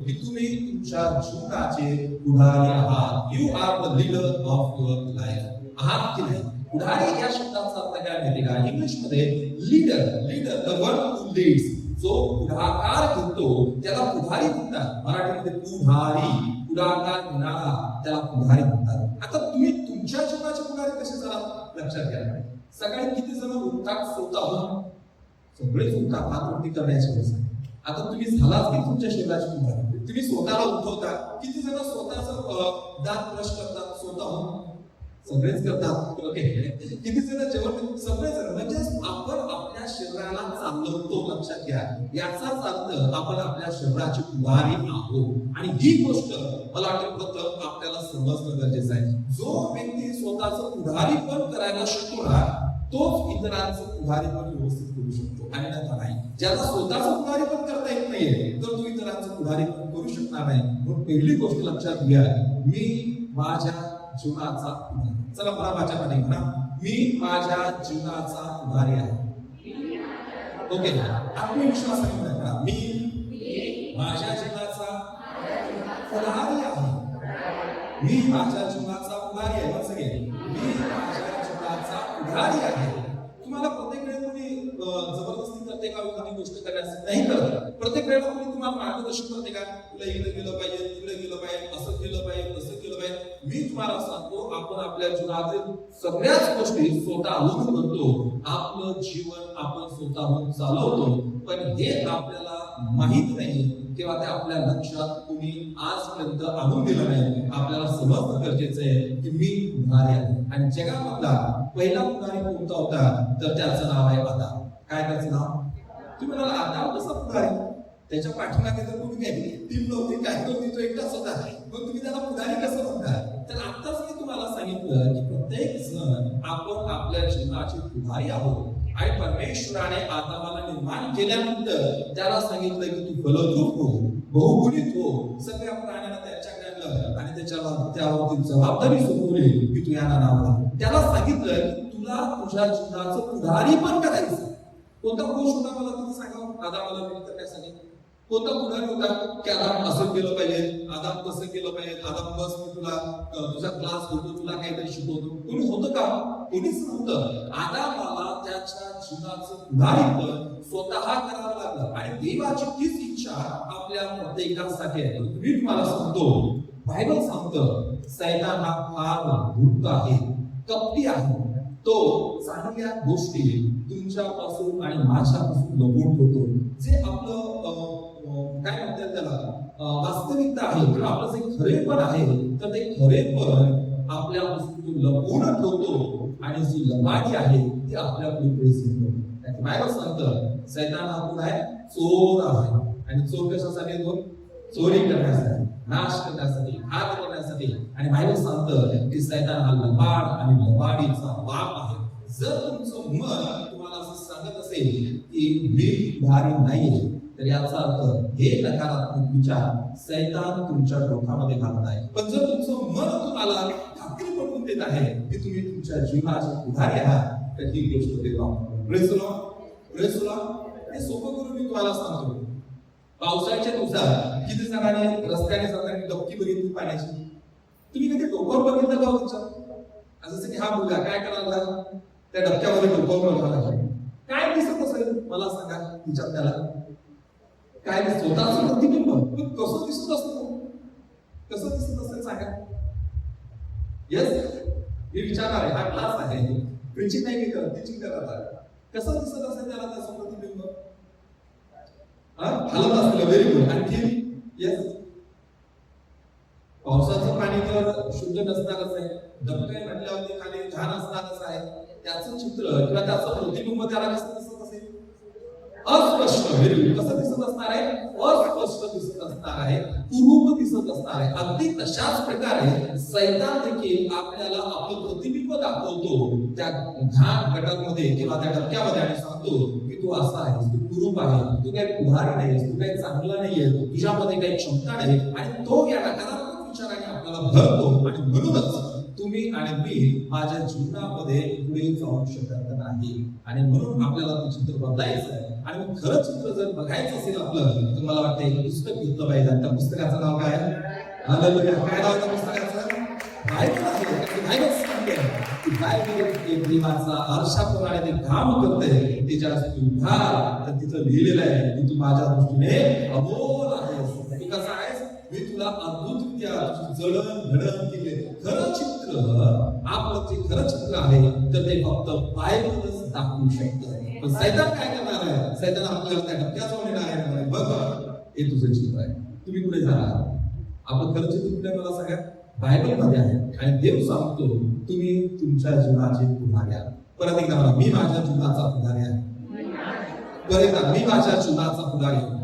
तुम्ही तुमच्या जीवनाचे पुढारी आहात. You are the leader of your life आहात की नाही? पुढारी या शब्दाचा अर्थ काय माहिती का? इंग्लिशमध्ये leader leader the one who leads जो पुढाकार घेतो त्याला पुढारी म्हणतात. मराठीमध्ये पुढारी पुढाकार घेणारा त्याला पुढारी म्हणतात. आता तुम्ही तुमच्या जीवनाचे पुढारी कसे झाला लक्षात घ्या. सकाळी किती जण उठतात स्वतःहून? सगळेच उठतात हात वरती करण्याची गरज आहे. आता तुम्ही झालाच की तुमच्या शरीराची बिमारी तुम्ही स्वतःला उठवता. किती जण स्वतःच दात ब्रश करतात स्वतःहून? सगळेच करतात. ओके. किती जण जेवण सगळे म्हणजे आपण आपल्या शरीराला चालवतो लक्षात घ्या. याचाच अर्थ आपण आपल्या शरीराची पुढारी आहोत. आणि ही गोष्ट मला वाटतं प्रथम आपल्याला समजणं गरजेचं आहे. जो व्यक्ती स्वतःच पुढारी पण करायला शिकतो ना तोच इतरांचं पुढारी पण व्यवस्थित करू शकतो अन्यथा नाही. ज्याला स्वतःचं पुढारीपण करता येत नाहीये तर तो इतरांचं पुढारी पण करू शकणार नाही. म्हणून पहिली गोष्ट लक्षात घ्या मी माझ्या जीवनाचा चला मला माझ्या पाठी म्हणा. मी माझ्या जीवनाचा पुढारी आहे. ओके. आत्मविश्वासाने म्हणा मी माझ्या जीवनाचा पुढारी आहे. मी माझ्या जीवनाचा पुढारी आहे. जबरदस्ती करते का? एखादी गोष्ट करण्यास नाही करत. प्रत्येक वेळेला कोणी तुम्हाला मार्गदर्शन करते का? तुला इकडे गेलं पाहिजे तिकडे गेलं पाहिजे असं केलं पाहिजे तसं केलं पाहिजे. मी तुम्हाला सांगतो आपण आपल्या जीवनातील सगळ्याच गोष्टी स्वतःहून करतो. आपलं जीवन आपण स्वतःहून चालवतो. पण हे आपल्याला माहीत नाही. किंवा ते आपल्या लक्षात कोणी आजपर्यंत आणून दिलं नाही. आपल्याला समजणं गरजेचं आहे की मी पुढारी आहे. आणि जगामधला पहिला पुढारी कोणता होता? तर त्याचं नाव आहे आता काय त्याचं नाव? तुम्ही म्हणाला आता कसा पुढारी त्याच्या पाठीमागे तर तुम्ही काही टीम नव्हती काय नव्हती तो एकटाच होता. मग तुम्ही त्याला पुढारी कसं म्हणता तर आताच मी तुम्हाला सांगितलं की प्रत्येक जण आपण आपल्या जीवनाची पुढारी आहोत. आणि परमेश्वराने आदामाला निर्माण केल्यानंतर त्याला सांगितलं की तू फलद्रूप हो बहुगुणित हो सगळ्या प्राण्यांना त्याच्याकडे आणलं आणि त्याच्याला त्यावरती जबाबदारी सोपवली की तू याला नाव त्याला सांगितलं की तुला तुझ्या जीवनाचं पुढारी पण करायचं कोणता कोश होता मला तुम्ही सांगा हो? आदामाला मी तर काय सांगितलं कोणता पुढारी होता की आदाम असं केलं पाहिजे? आदाम तसं केलं पाहिजे? आदाम बस मी तुला तुझा क्लास होतो तुला काहीतरी शिकवतो. कोणी होतं का? कोणीच नव्हतं. आदामाला त्याच्या जीवनाचं पुढारी स्वतः करावं लागलं. आणि देवाची तीच इच्छा आपल्या प्रत्येकासाठी आहे. मी तुम्हाला सांगतो बायबल सांगतं सैतान हा फार धूर्त आहे कपटी आहे. तो चांगल्या गोष्टी तुमच्यापासून आणि माझ्यापासून लपवून ठेवतो. जे आपलं काय म्हणतात त्याला? वास्तविकता आहे. किंवा आपलं जे खरेपण आहे तर ते खरेपण आपल्या वस्तू लपवून ठेवतो आणि जी लबाडी आहे ती आपल्या पुढे प्रेझेंट करतो बायबल सांगतं सैतान हा कोण आहे? चोर आहे. आणि चोर कशासाठी येतो? चोरी करण्यासाठी नाश करण्यासाठी हात करण्यासाठी. आणि बायबल सांगतं की सैतान हा लबाड आणि लबाडीचा बाप आहे. जर तुमचं मन तुम्हाला असं सांगत असेल की मी भारी नाहीये तर याचा अर्थ हे नकारात्मक विचार सैतान तुमच्या डोक्यामध्ये घालत आहे. पण जर तुमचं मन तुम्हाला खात्री पडून देत आहे की तुम्ही तुमच्या जीवनाचे पुढारी आहात तर ही गोष्ट ते प्रेसुला प्रेसुला हे सोपं करून मी तुम्हाला सांगतो. पावसाळ्याच्या दिवसात किती जणांनी रस्त्याने जाताना डबकी बघितली पाण्याची? तुम्ही कधी डोक्यावर बघितलं का हो तुमच्या? असं जसं की हा मुलगा काय करायला त्या डबक्यामध्ये डोक्यावर बघायला काय दिसत असेल? मला सांगा. विचार त्याला. काय दिसत? स्वतःच प्रतिबिंब. पण कसं दिसत असतो? कसं दिसत असेल सांगा? येस मी विचारणार आहे हा क्लास आहे. प्रिचिंग नाही मी टीचिंग करत आहे. कसं दिसत असेल त्याला त्याचं प्रतिबिंब? हलत असलं व्हेरी गुड आणखी येस पावसाचं पाणी तर शुद्ध नसणारच आहे. डबके म्हटल्यावरती खाली घाण असणारच आहे. त्याचं चित्र किंवा त्याचं प्रतिबिंब त्याला कसं दिसत? अस्पष्ट व्हेरी कसं दिसत असणार आहे? अस्पष्ट दिसत असणार आहे. कुरूप दिसत असणार आहे. अगदी तशाच प्रकारे सैतान देखील आपल्याला आपलं प्रतिबिंब दाखवतो. त्या घाण गटामध्ये किंवा त्या डबक्यामध्ये आणि सांगतो की तू असा आहेस तू कुरूप आहे तू काही पुढारी नाहीस तू काही चांगला नाहीये तुझ्यामध्ये काही क्षमता नाही आणि तो या नकारात्मक विचाराने आपल्याला भरतो. आणि म्हणूनच तुम्ही आणि मी माझ्या जीवनामध्ये पुढे जाऊ शकत नाही आणि म्हणून आपल्याला ते चित्र बदलायचं आहे. आणि मग खरं चित्र जर बघायचं असेल आपलं तर मला वाटतं एक पुस्तक घेतलं पाहिजे. आणि त्या पुस्तकाचं नाव काय हालेलुया. काय नाव त्या पुस्तकाचं? बायबल आरशाप्रमाणे ते काम करते तिच्या उद्धार तर तिथं लिहिलेलं आहे की तू माझ्या दृष्टीने अमोल आहेस. कसं आहेस? मी तुला अद्भुतरित्या जडण घडण केले खरं चित्र आपलं जे खरं चित्र आहे तर ते फक्त बायबलच दाखवू शकत. पण सैतान काय करणार आहे? सैतान आपल्याला त्या डबक्याच येणार आहे बघ हे तुझं चित्र आहे. तुम्ही कुठे जाणार आपलं खरं चित्र कुठे मला सांगा? बायबलमध्ये आहे. आणि देव सांगतो तुम्ही तुमच्या जीवनाचे पुन्हा घ्या परत एकदा म्हणा मी माझ्या जीवनाचा पुढारी आहे. परत एकदा मी माझ्या जीवनाचा पुढारी आहे.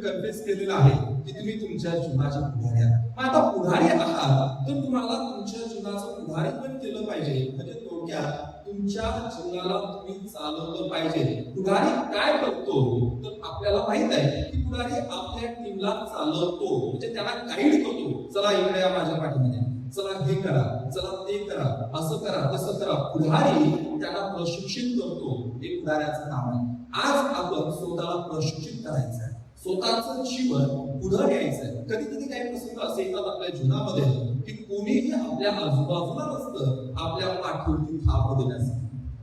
कन्फेस केलेलं आहे की तुम्ही तुमच्या जीवनाच्या पुढारी आहात. आता पुढारी आहात तर तुम्हाला तुमच्या जीवनाचं पुढारी पण केलं पाहिजे. म्हणजे थोडक्यात तुमच्या जीवनाला तुम्ही चालवलं पाहिजे. पुढारी काय करतो? तर आपल्याला माहीत आहे की पुढारी आपल्या टीमला चालवतो. म्हणजे त्याला गाईड करतो. चला इकडे या माझ्या पाठीमध्ये चला हे करा. चला ते करा. असं करा तसं करा. पुढारी त्यांना प्रशिक्षित करतो. हे पुढाऱ्याचं काम आहे. आज आपण स्वतःला प्रशिक्षित करायचं आहे. स्वतःचं जीवन पुढे न्यायचं आहे. कधी कधी काही प्रसंग असे येतात आपल्या जीवनामध्ये की कोणीही आपल्या आजूबाजूला नसतं आपल्या पाठीवरती थाप देण्यास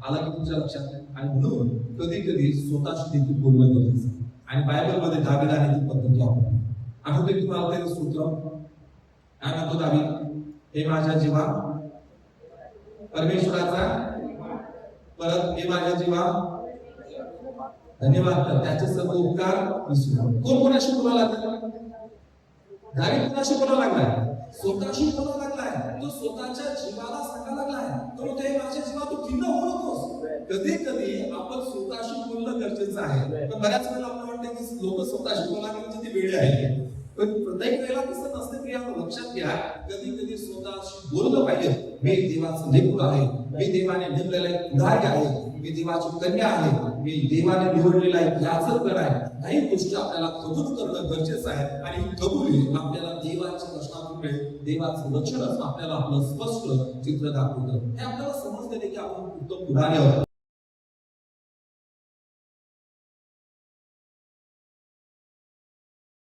आला की तुमच्या लक्षात? आणि म्हणून कधी कधी स्वतःशी देखील बोलणं गरजेचं आणि बायबलमध्ये आणि ती पद्धत आठवते तुम्हाला त्याचं सूत्र? काय म्हणतो दावी हे माझ्या जीवा. परमेश्वराचा. परत हे माझ्या जीवा. धन्यवाद कर. त्याचे सर्व उपकार विसरू कोण कोणाशी बोलायला लागला दावी कोणाशी बोलायला लागलाय स्वतःशी बोलायला लागलाय तो स्वतःच्या जीवाला सांगा लागलाय तो म्हणतो हे माझ्या जीवा तू खिन्न होऊ नकोस. कधी कधी आपण स्वतःशी बोलणं गरजेचं आहे. पण बऱ्याच वेळेला आपण वाटतं की लोक स्वतःशी बोलायला म्हणजे ती वेळ आहे. पण प्रत्येक वेळेला तसं नसतं प्रिया लक्षात घ्या. कधी कधी स्वतःशी बोललं पाहिजे. मी देवाचं लेकरू आहे. मी देवाने निवडलेला एक उदारी आहे. मी देवाची कन्या आहे. मी देवाने निवडलेला एक याचक आहे. काही गोष्टी आपल्याला कबूल करणं गरजेचं आहे. आणि कबुली आपल्याला देवाच्या वचनातून मिळेल. देवाचं लक्षणच आपल्याला आपलं स्पष्ट चित्र दाखवतं. हे आपल्याला समजलेले की आपण उत्तम पुढारी आहोत.